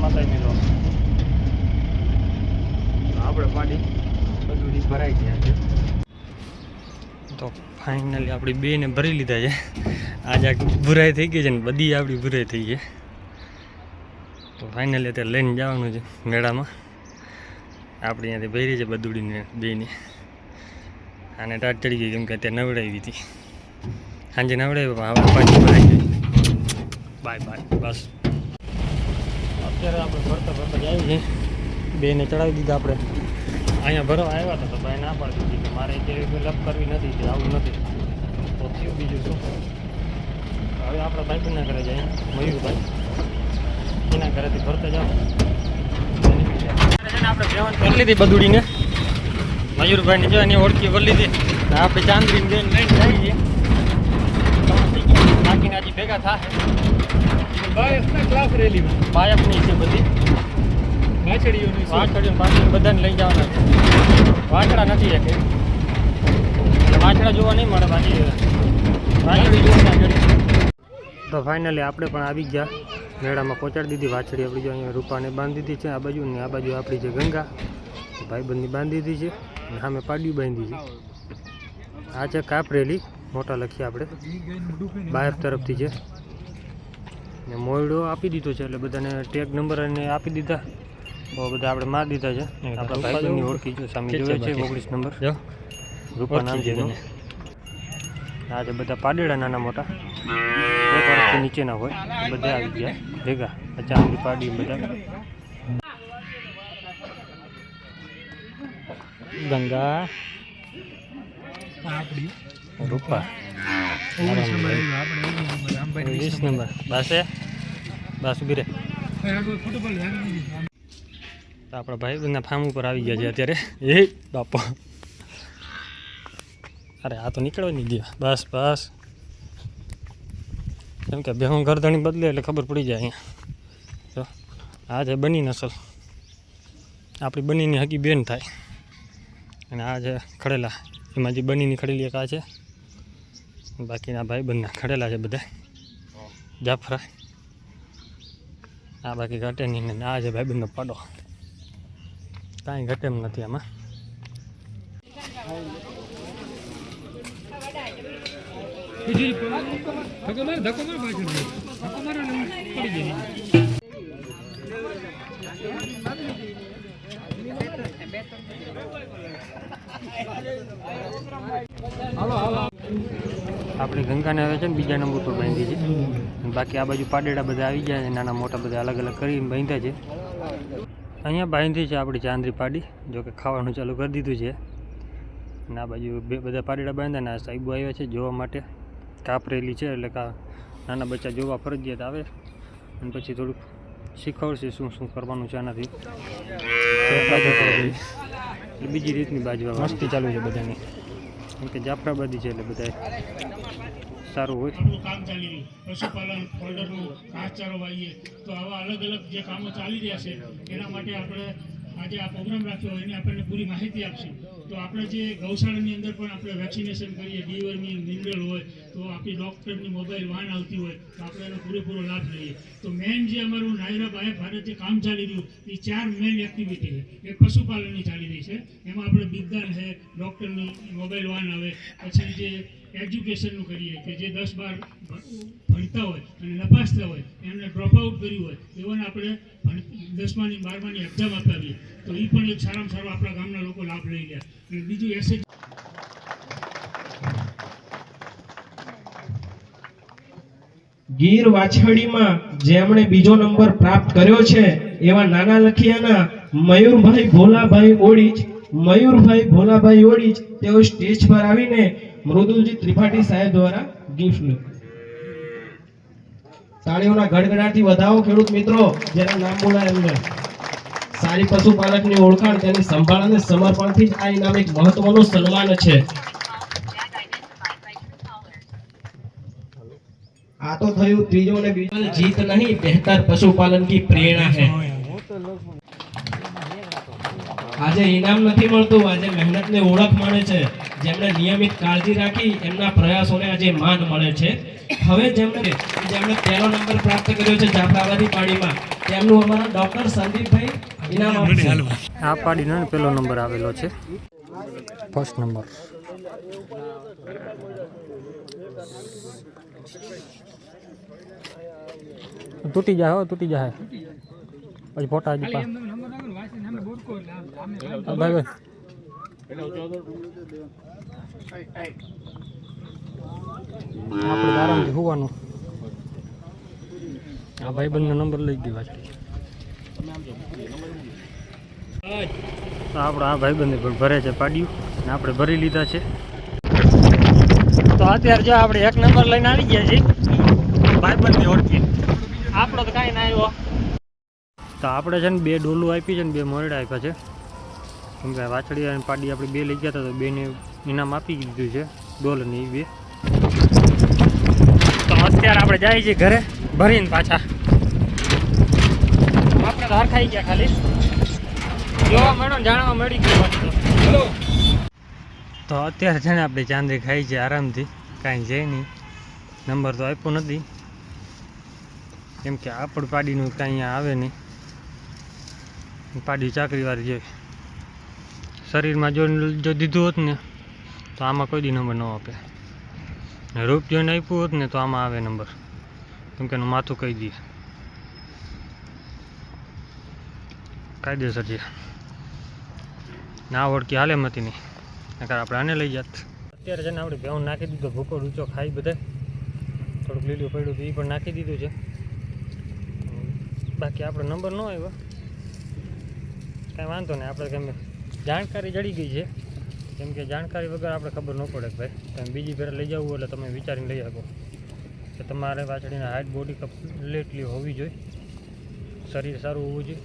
માતાજી લો આપણે પાડી. બધું ભરાઈ ગયા છે. તો ફાઇનલી આપણી બેને ભરી લીધા છે. આજે આ બુરાઈ થઈ ગઈ છે ને બધી આપણી ભૂરાઈ થઈ ગઈ. તો ફાઇનલી અત્યારે લઈને જવાનું છે મેળામાં. આપણે અહીંયાથી ભરી છે બધુડીને બેને. આને ટાટ ચડી ગઈ કેમ કે અત્યારે નવડાવી હતી. સાંજે નવડાવી પણ હવે પાછી ભરાઈ ગઈ. બાય બાય બસ. અત્યારે આપણે ભરતા ભરતા જાય છીએ બેને ચડાવી દીધા આપણે. અહીંયા ભરવા આવ્યા હતા તો ભાઈ ના પાડી દીધી કે મારે કે લપ કરવી નથી કે આવું નથી. તો થયું બીજું શું? હવે આપણા ભાઈબંધના ઘરે જાય મયુરભાઈ, એના ઘરેથી ભરતા જાઓ. આપણે જવાનું કરી લીધી બદુડીને મયુરભાઈને જો એની ઓળખી વળી લીધી. આપણે ચાંદરીને જઈને લઈને જઈએ. બાકીના હજી ભેગા થાય. બાયસના ક્લાસ રેલીમાં બાયકની છે બધી. વાછડીઓની? વાછડીઓ પાછળ બધાને લઈ જવાના વાછડા નથી એક. વાછડા જોવા નહીં મળે બાકી. વાછડી જોવા તો ફાઇનલી આપણે પણ આવી ગયા. મેળામાં પહોંચાડી દીધી. વાછડી આપણી જો અહીંયા રૂપાને બાંધી દીધી છે. આ બાજુ ને આ બાજુ આપણી છે ગંગા ભાઈબંધની બાંધી દીધી છે. અને સામે પાડ્યું બાંધી છે. આ છે કાપરેલી મોટા લખીએ આપણે. બાયર તરફથી છે ને મોયડો આપી દીધો છે એટલે બધાને ટેગ નંબર અને આપી દીધા. બહુ બધા આપણે મારી દીધા છે. આપણા ઓળખી છે સામે જોવે છે ઓગણીસ નંબર રૂપા નામ છે આ છે બધા પાડેડા નાના મોટા. નીચેના હોય. બધા આવી ગયા. ભેગા. આ ચાંદી પાડી બધા. ગંગા. આપણી રૂપા. વીસ નંબર. બાસે બસ ઊભી રે. તો આપણા ભાઈ બંધના ફાર્મ ઉપર આવી ગયા છે અત્યારે. એ બાપા. અરે આ તો નીકળવા નહીં ગયા. બસ બસ. કેમ કે બેહું ગરદણી બદલે એટલે ખબર પડી જાય અહીંયા. આ છે બની નસલ. આપણી બનીની હકી બેન થાય. અને આ છે ખડેલા. એમાં જે બનીની ખડેલી એક આ છે. બાકીના ભાઈ બંધના ખડેલા છે બધા. જાફરા. આ બાકી ઘટે નહીં આ છે ભાઈ બંધનો પાડો. કાંઈ ઘટે એમ નથી આમાં. ધક્કો માર, ધક્કો માર પાછળ. આપણે ગંગાને આવે છે ને બીજા નંબર પર બાંધી છે. બાકી આ બાજુ પાડેડા બધા આવી ગયા છે નાના મોટા બધા અલગ અલગ કરીને બાંધ્યા છે. અહીંયા બાંધી છે આપણી ચાંદરી પાડી, જો કે ખાવાનું ચાલુ કરી દીધું છે. અને આ બાજુ બે બધા પાડેડા બાંધ્યા ને આ સાહેબો આવ્યા છે જોવા માટે. કાપરેલી છે એટલે કા નાના બચ્ચા જોવા ફરજિયાત આવે. અને પછી થોડુંક શીખવડશે શું શું કરવાનું છે આનાથી. બીજી રીતની બાજુ મસ્તી ચાલુ છે બધાની. કેમ કે જાફરાબાદી છે એટલે બધા સારું હોય. કામ ચાલી રહ્યું. પશુપાલન ફોલ્ડરનું ઘાસચારો વાવીએ. તો આવા અલગ અલગ જે કામો ચાલી રહ્યા છે, એના માટે આપણે આજે આ પ્રોગ્રામ રાખ્યો એને આપણને પૂરી માહિતી આપશે. તો આપણે જે ગૌશાળાની અંદર પણ આપણે વેક્સિનેશન કરીએ ડીવરની મિનરલ હોય, તો આપણી ડૉક્ટરની મોબાઈલ વાન આવતી હોય, તો આપણે એનો પૂરેપૂરો લાભ લઈએ. તો મેન જે અમારું નાયરા બાય ભારત કામ ચાલી રહ્યું, એ ચાર મેન એક્ટિવિટી છે. એક પશુપાલનની ચાલી રહી છે. એમાં આપણે વિજ્ઞાન છે ડૉક્ટરની મોબાઈલ વાન આવે, પછી જે એજ્યુકેશનનું કરીએ કે જે દસ બાર ભણતા હોય, અને નપાસતા હોય, એમને ડ્રોપ આઉટ કર્યું હોય એવાને આપણે દસમાની, બારમાની એક્ઝામ અપાવીએ તો એ પણ એક સારામાં સારો આપણા ગામના લોકો લાભ લઈ ગયા અને બીજું એસએચ ગીર વાછડીમાં જેમણે બીજો નંબર પ્રાપ્ત કર્યો છે, એવા નાના લખિયાના મયુરભાઈ ભોલાભાઈ ઓડીજ, મયુરભાઈ ભોલાભાઈ ઓડીજ, તેઓ સ્ટેજ પર આવીને મૃદુલજી ત્રિપાઠી સાહેબ દ્વારા ગિફ્ટ તાળીઓના ગડગડાટથી વધાવો, ખેડૂત મિત્રો, જેના નામ બોલાય એમને. સારી પશુપાલકની ઓળખાણ, તેની સંભાળ અને સમર્પણથી જ આ ઇનામ એક મહત્વનું સન્માન છે. આ તો થયું ત્રીજો અને બીજો. જીત નહીં, બહેતર પશુપાલન કી પ્રેરણા હે. આજે ઇનામ નથી મળતું, આજે મહેનતને ઓળખ મળે છે. જેમણે નિયમિત કાળજી રાખી, એમના પ્રયાસોને આજે માન મળે છે. હવે જેમણે જેમણે પહેલો નંબર પ્રાપ્ત કર્યો છે જાફરાબાદી પાડીમાં. તેમનું અમારા ડોક્ટર સંદીપભાઈ ઇનામ આપશે. આ પાડીનો પહેલો નંબર આવેલો છે. ફર્સ્ટ નંબર તૂટી જાય હો તૂટી જાય. પછી ફોટા આ ભાઈ આપણે આરામથી હોવાનું. આ ભાઈબંધનો નંબર લઈ ગયો તો આપણે આ ભાઈબંધે પણ ભરે છે પાડ્યું ને આપણે ભરી લીધા છે. તો અત્યારે જો આપણે એક નંબર લઈને આવી ગયા છીએ. ભાઈબંધને ઓળખી. આપણો તો કાંઈ ના આવ્યો. તો આપણે છે ને બે ડોલું આપી છે ને બે મોરડા આપ્યા છે. કેમ કે વાછડી અને પાડી આપણે બે લઈ ગયા હતા તો બેને ઇનામ આપી દીધું છે. ડોલ ને એ બે. તો અત્યારે આપણે જાય છીએ ઘરે. ભરીને પાછા. આપણે ધાર ખાઈ ગયા ખાલી. જોવા મળ્યો જાણવા મળી ગયું તો. અત્યારે છે ને આપણે ચાંદરી ખાઈ છે આરામથી, કાંઈ છે નહીં. નંબર તો આપ્યો નથી. કેમ કે આપણ પાડીનું કાંઈ આવે નહીં. પાડી ચાકરીવાળી જેવી શરીરમાં જો જો દીધું હોત ને, તો આમાં કોઈ દી નંબર ન આપે. રૂપ જોઈને આપ્યું હોત ને, તો આમાં આવે નંબર. કેમ કે એનું માથું કહી દે. કાયદેસર છે. ના ઓળખી હાલે મતી નહીં નકર આપણે આને લઈ જાત. અત્યારે છે ને આપણે ભેવું નાખી દીધો ભૂકો રૂચો ખાઈ બધે. થોડુંક લીલું પડ્યું હતું એ પણ નાખી દીધું છે. બાકી આપણો નંબર ન આવ્યો. કાંઈ વાંધો નહીં, આપણે કેમ જાણકારી જડી ગઈ છે. કેમ કે જાણકારી વગર આપણે ખબર ન પડે ભાઈ, તમે બીજી ફેર લઈ જવું એટલે તમે વિચારીને લઈ શકો. કે તમારે વાછડીની હાઇટ બોડી કમ્પ્લીટલી હોવી જોઈએ. શરીર સારું હોવું જોઈએ.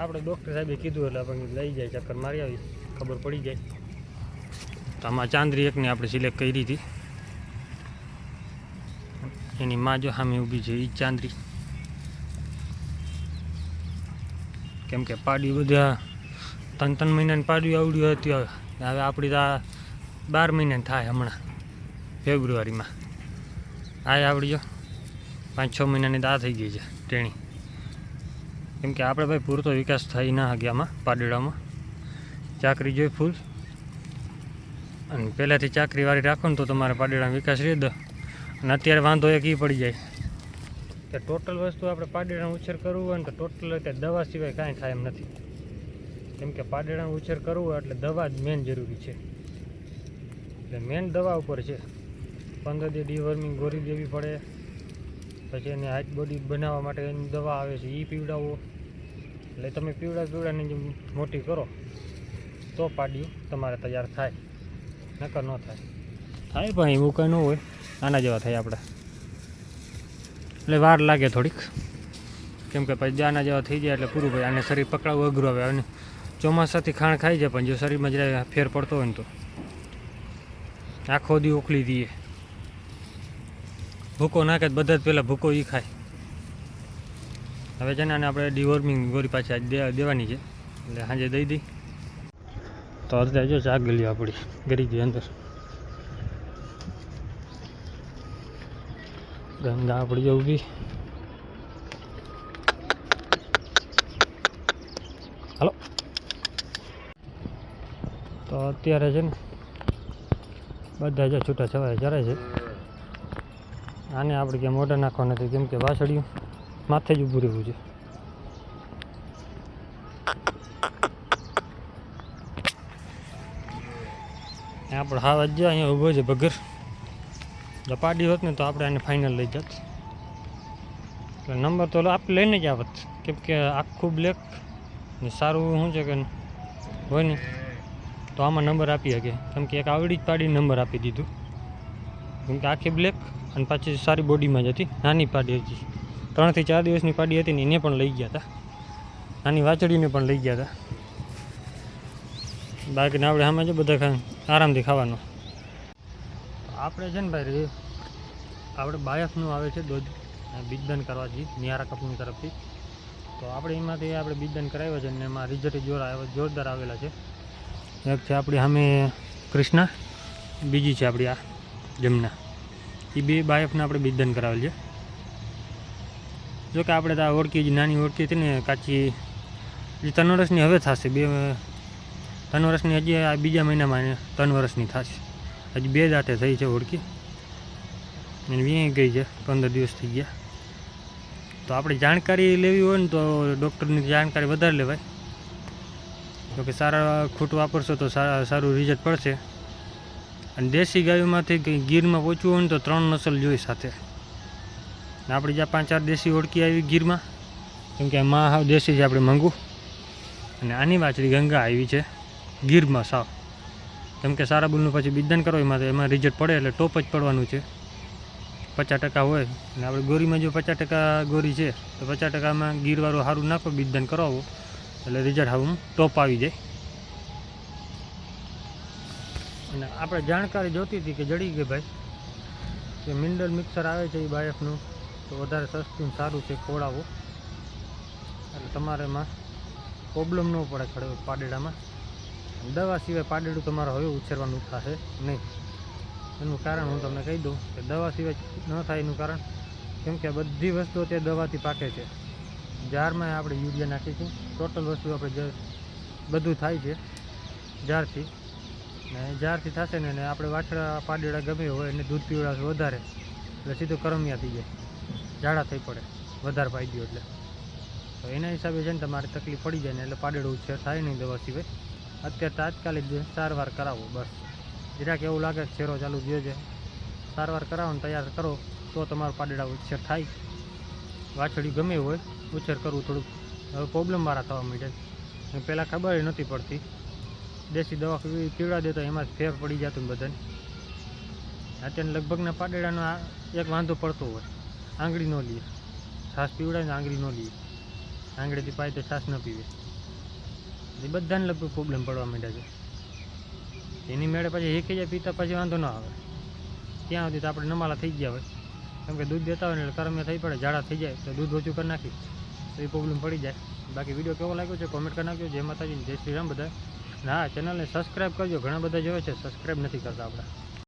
આપણે ડૉક્ટર સાહેબે કીધું એટલે આપણને લઈ જાય, ચક્કર મારી આવી ખબર પડી જાય. તો આમાં ચાંદરી એકને આપણે સિલેક્ટ કરી હતી. એની માં જો સામે ઊભી છે એ ચાંદરી. કેમ કે પાડી બધા ત્રણ ત્રણ મહિનાની પાડી આવડ્યું હતી. હવે આપણી તો બાર મહિનાની થાય હમણાં, ફેબ્રુઆરીમાં. આ જો પાંચ છ મહિનાની દા થઈ ગઈ છે, ટેણી. કેમ કે આપણે ભાઈ પૂરતો વિકાસ થઈ ના ગયામાં પાડેડામાં. ચાકરી જોઈ ફૂલ. અને પહેલાંથી ચાકરીવાળી રાખો ને તો તમારે પાડેડામાં વિકાસ રહી દો અને અત્યારે વાંધો એક ઈ પડી જાય. કે ટોટલ વસ્તુ આપણે પાડેડાનો ઉછેર કરવું હોય ને તો ટોટલ કે દવા સિવાય કાંઈ થાય એમ નથી. કેમ કે પાડેડાનો ઉછેર કરવો એટલે દવા જ મેન જરૂરી છે. એટલે મેન દવા ઉપર છે. પંદર દી ડીવર્મિંગ ગોળી દેવી પડે. પછી એને હાઈટ બોડી બનાવવા માટે એની દવા આવે છે એ પીવડાવો. એટલે તમે પીવડા પીવડાને મોટી કરો, તો પાડી તમારે તૈયાર થાય. નકર ન થાય. થાય પણ એવું કંઈ ન હોય. આના જેવા થાય આપણે એટલે વાર લાગે થોડીક. કેમ કે પછી આના જેવા થઈ જાય એટલે પૂરું ભાઈ આને શરીર પકડાવવું અઘરું આવે. અને ચોમાસાથી ખાણ ખાઈ જાય, પણ જો શરીરમાં જરા ફેર પડતો હોય ને તો. આખો દી ઉખલી દઈએ. ભૂકો નાખે બધા જ પહેલાં ભૂકો એ ખાય. હવે છે ને આને આપણે ડિવોર્મિંગ ગોરી પાછી દેવાની છે. એટલે સાંજે દઈ દઈ. તો અત્યારે જો શાક ગલી આપણી ગરીબી અંદર. ગંગા આપણી ઊભી. હાલો. તો અત્યારે છે ને બધા જો છૂટા છવાયા ચરે છે. આને આપણે ક્યાં મોઢા નાખવા નથી, કેમ કે વાસળિયું માથે જ ઊભું રહેવું છે. આપણે હા જ અહીંયા ઊભો છે ભગર. જો પાડી હોત ને તો આપણે આને ફાઇનલ લઈ જાત. એટલે નંબર તો આપણે લઈને જ આવત, કેમ કે આખું બ્લેક ને સારું શું છે કે હોય ને? તો આમાં નંબર આપી શકે. કેમ કે એક આવડી જ પાડી નંબર આપી દીધું. કેમ કે આખી બ્લેક અને પાછી સારી બોડીમાં જ હતી. નાની પાડી હતી. ત્રણથી ચાર દિવસની પાડી હતી ને એને પણ લઈ ગયા હતા. નાની વાછડીને પણ લઈ ગયા હતા. બાકીને આપણે આમાં જો બધા આરામથી ખાવાનું. આપણે છે ને ભાઈ આપણે બાયફનું આવે છે દૂધ બીજદાન કરવાથી નિયારા કંપની તરફથી. તો આપણે એમાંથી આપણે બીજદાન કરાવ્યો છે અને એમાં રિઝલ્ટ જોર જોરદાર આવેલા છે. એક છે આપણી સામે કૃષ્ણા, બીજી છે આપણી આ જમના. એ બે બાયફને આપણે બિદન કરાવેલ છે. જોકે આપણે આ ઓળખી જે, નાની ઓળખી હતી ને, કાચી એ ત્રણ વર્ષની હવે થશે. બે ત્રણ વર્ષની હજી આ બીજા મહિનામાં ત્રણ વર્ષની થશે. હજી બે દાંતે થઈ છે ઓળખી. અને વીણી ગઈ છે, પંદર દિવસ થઈ ગયા. તો આપણે જાણકારી લેવી હોય ને તો ડૉક્ટરની જાણકારી વધારે લેવાય. જોકે સારા ખોટું વાપરશો તો સારું રિઝલ્ટ પડશે. અને દેશી ગાયોમાંથી ગીરમાં પહોંચવું હોય ને તો ત્રણ નસલ જોઈ સાથે. ને આપણી જ્યાં પાંચ ચાર દેશી ઓળખી આવી ગીરમાં, કેમ કે માં હાવ દેશી છે આપણે માંગુ. અને આની વાછડી ગંગા આવી છે ગીરમાં સાવ. કેમ કે સારા બુલનું પછી બિદાન કરો, એમાં તો એમાં રિઝલ્ટ પડે એટલે ટોપ જ પડવાનું છે. પચાસ ટકા હોય અને આપણે ગોરીમાં જો પચાસ ટકા ગોરી છે, તો પચાસ ટકામાં ગીરવાળું સારું નાખો, બિદાન કરાવો, એટલે રિઝલ્ટ આવું ટોપ આવી જાય. અને આપણે જાણકારી જોતી હતી કે જડી ગઈ ભાઈ. કે મિનરલ મિક્સર આવે છે એ બાયફનું તો વધારે સસ્તું સારું છે ખવડાવો એટલે તમારે એમાં પ્રોબ્લેમ ન પડે ખડે પાડેડામાં. દવા સિવાય પાડેડું તમારે હવે ઉછેરવાનું થશે નહીં. એનું કારણ હું તમને કહી દઉં કે દવા સિવાય ન થાય એનું કારણ કેમ કે બધી વસ્તુઓ તે દવાથી પાકે છે. જારમાં આપણે યુરિયા નાખીએ છીએ ટોટલ વસ્તુ આપણે બધું થાય છે જારથી ને જ્યારથી થશે ને આપણે વાછડા પાડેડા ગમે હોય એને દૂધ પીવડાવશે વધારે. એટલે સીધું કરમિયા થઈ જાય. ઝાડા થઈ પડે. વધારે પાઈ ગયો એટલે. તો એના હિસાબે છે ને તમારે તકલીફ પડી જાય ને એટલે પાડેડું ઉછેર થાય નહીં દવા સિવાય. અત્યારે તાત્કાલિક સારવાર કરાવો બસ. જરાક એવું લાગે કે છેરો ચાલુ થયો છે. સારવાર કરાવો ને તૈયાર કરો, તો તમારો પાડેડા ઉછેર થાય. વાછડી ગમે હોય, ઉછેર કરવું થોડુંક હવે પ્રોબ્લેમવાળા થવા માંડે પહેલાં ખબર નહોતી પડતી. દેશી દવા પીવી- પીવડા દેતો એમાં ફેર પડી જતું બધાને. અત્યારે લગભગના પાડેડાનો એક વાંધો પડતો હોય. આંગળી ન લઈએ. છાશ પીવડાય ને આંગળી ન લઈએ. આંગળીથી પાય તો છાશ ન પીવે. એ બધાને લગભગ પ્રોબ્લેમ પડવા માંડ્યા છે. એની મેળે પછી એકી જાય પીતા પછી વાંધો ન આવે. ત્યાં સુધી તો આપણે નમાલા થઈ ગયા હોય. કેમ કે દૂધ દેતા હોય ને એટલે કરમે થઈ પડે, ઝાડા થઈ જાય, તો દૂધ ઓછું કરી નાખી તો એ પ્રોબ્લેમ પડી જાય. બાકી વીડિયો કેવો લાગ્યો છે? કોમેન્ટ કરી નાખજો. જય માતાજી. જય શ્રી રામ બધા હા ચેનલને સબસ્ક્રાઈબ કરજો. ઘણા બધા જોવે છે સબસ્ક્રાઈબ નથી કરતા આપણે.